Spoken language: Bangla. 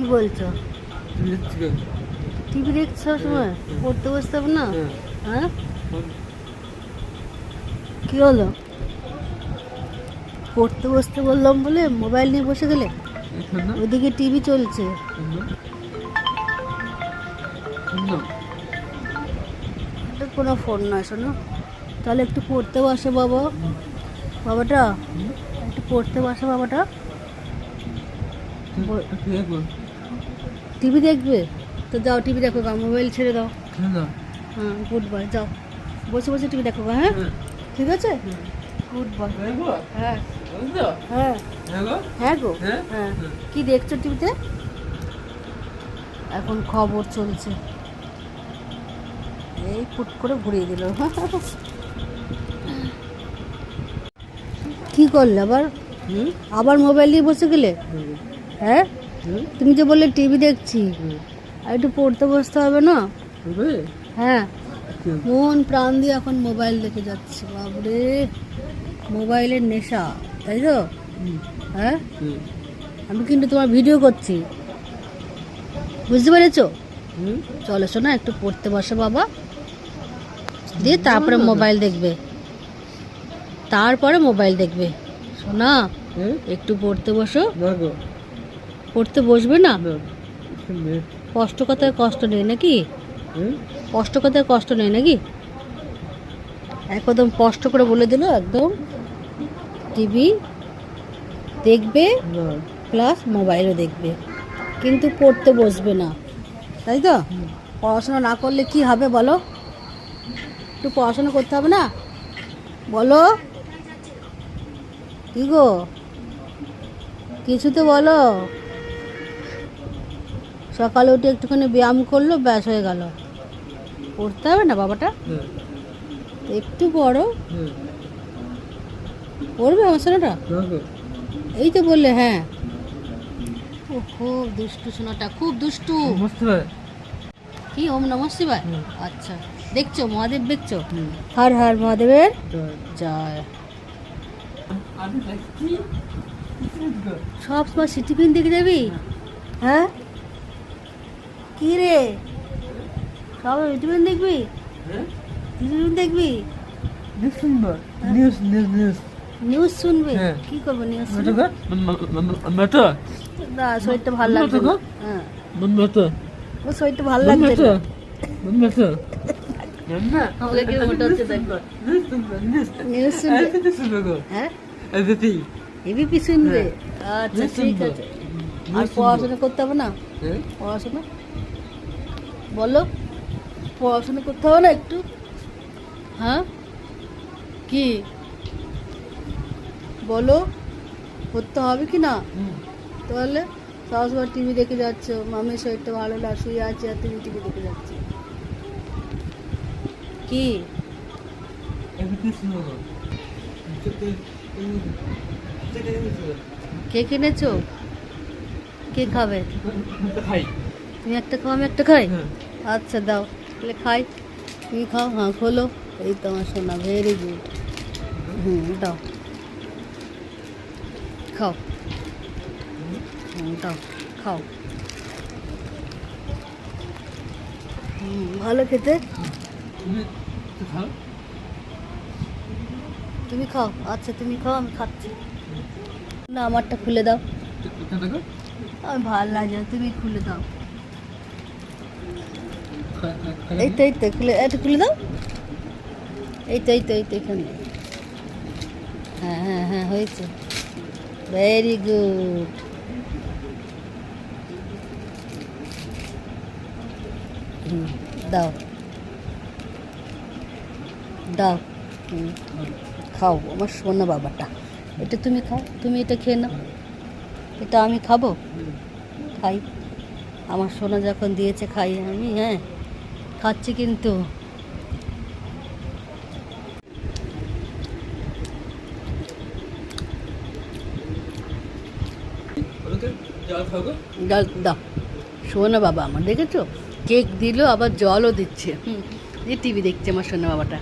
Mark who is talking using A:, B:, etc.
A: কি বলছো? টিভি দেখছ সময় পড়তে বসতে হবে না? হ্যাঁ? কি হলো? পড়তে বসতে বললাম বলে মোবাইল নিয়ে বসে গেলে? ওইদিকে টিভি চলছে। কোনো ফোন না শোনো। তাহলে একটু পড়তে বসে বাবা। বাবাটা? একটু পড়তে বসে বাবাটা। টিভি দেখবে? তো যাও টিভি দেখো গা মোবাইল ছেড়ে দাও। হ্যাঁ গুড বয় যাও। বসে বসে টিভি দেখো গা হ্যাঁ? ঠিক আছে? গুড বয় হ্যাঁ হ্যাঁ। হ্যাঁ। গো।
B: হ্যাঁ?
A: হ্যাঁ? কি দেখছ টিভিতে? এখন খবর চলছে। এই ফুট করে ঘুরিয়ে দিল। কি করলে আবার? আবার মোবাইল নিয়ে বসে গেলে? হ্যাঁ? তুমি যে বললে টিভি দেখছি আর একটু পড়তে বসতে হবে না? হ্যাঁ। মন প্রাণ দিয়ে এখন মোবাইল দেখে যাচ্ছে বাবরে মোবাইলের নেশা তাই তো? হ্যাঁ? আমি কিন্তু তোমার ভিডিও করছি। বুঝতে পেরেছ? চলো শোনা একটু পড়তে বসো বাবা। দিয়ে তারপরে মোবাইল দেখবে। তারপরে মোবাইল দেখবে। শোনা একটু পড়তে বসো। পড়তে বসবে না? কষ্ট কথায় কষ্ট নেই নাকি? কষ্ট কথায় কষ্ট নেই নাকি? একদম কষ্ট করে বলে দিল একদম। টিভি দেখবে প্লাস মোবাইলও দেখবে। কিন্তু পড়তে বসবে না। তাই তো? পড়াশোনা না করলে কি হবে বলো? একটু পড়াশোনা করতে হবে না? বলো? কি গো? কিছু তো বলো। সকালে উঠে একটুখানি ব্যায়াম করল ব্যাস হয়ে গেল। পড়তে হবে না বাবাটা? একটু বড় পড়বে আমার সোনাটা? এই তো বললে হ্যাঁ। ও খুব দুষ্টু সোনাটা খুব দুষ্টু। কি ওম নম শিবায় আচ্ছা দেখছ মহাদেব দেখছ? হর হর মহাদেবের। জয়। সব সময় সিটি পিন দেখে যাবি? হ্যাঁ? কি রে? সব সিটিপিন দেখবি? সিটিপিন দেখবি? নিউজ শুনবি।
B: হ্যাঁ।
A: কি করব নিউজ না শরীরটা ভালো লাগছে। হ্যাঁ। ও শরীরটা ভালো লাগছে। আমাকে কি মোটা হচ্ছে দেখো। নিউজ শুনবে হ্যাঁ? এবিপি শুনবে? আচ্ছা ঠিক
B: শুনব।
A: আছে। আর পড়াশোনা করতে হবে না? পড়াশোনা? বলো পড়াশোনা করতে হবে না একটু? হ্যাঁ? কি? বলো করতে হবে কি না? তাহলে সবসময় টিভি দেখে যাচ্ছ মামির শরীরটা ভালো না শুয়ে আছে আর তুমি টিভি দেখে যাচ্ছ। কি? কে কিনেছো কে খাবে? তুমি একটা খাও আমি একটা খাই? আচ্ছা দাও। তাহলে খাই। তুমি খাও হ্যাঁ খোলো। এই তো আমার সোনা ভেরি গুড হুম দাও। খাও। হুম দাও খাও। হুম ভালো খেতে? তুমি খাও। আচ্ছা তুমি খাও আমি খাচ্ছি। না আমারটা খুলে দাও। আমি ভালো লাগে তুমি খুলে দাও। এই তো এই তো খুলে এটা খুলে দাও। এই তো এই তো এই তো এখানে। হ্যাঁ হ্যাঁ হ্যাঁ হয়েছে। ভেরি গুড দাও। দাও। খাও, আমার সোনা বাবাটা। এটা তুমি খাও, তুমি এটা খেয়ে নাও। এটা আমি খাব? খাই। আমার সোনা যখন দিয়েছে খাই আমি হ্যাঁ খাচ্ছি কিন্তু। জল দাও। সোনা বাবা আমার দেখেছ? কেক দিল আবার জলও দিচ্ছে। হুম। এই টিভি দেখছে আমার সোনা বাবাটা।